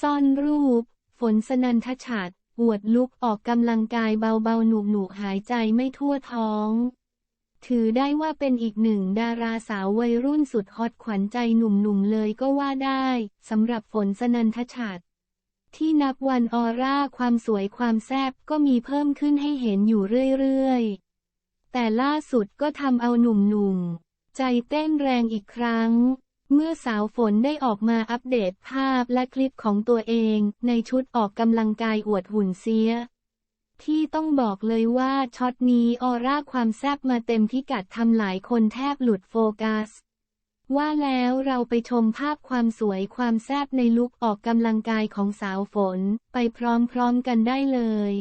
ซ่อนรูป ฝนสนันทฉัตรอวดลุกออกกำลังกายเบาๆหนุหนุๆหายใจไม่ทั่วท้อง ถือได้ว่าเป็นอีกหนึ่งดาราสาววัยรุ่นสุดฮอตขวัญใจหนุ่มๆเลยก็ว่าได้สำหรับฝนสนันทฉัตรที่นับวันออร่าความสวยความแซ่บก็มีเพิ่มขึ้นให้เห็นอยู่เรื่อยๆ แต่ล่าสุดก็ทำเอาหนุ่มๆ ใจเต้นแรงอีกครั้ง เมื่อสาวฝนได้ออกมาอัปเดตภาพและคลิปของตัวเองในชุดออกกำลังกายอวดหุ่นเสีย ที่ต้องบอกเลยว่าช็อตนี้ออร่าความแซ่บมาเต็มพิกัดทำหลายคนแทบหลุดโฟกัส ว่าแล้วเราไปชมภาพความสวยความแซ่บในลุคออกกำลังกายของสาวฝนไปพร้อมๆกันได้เลย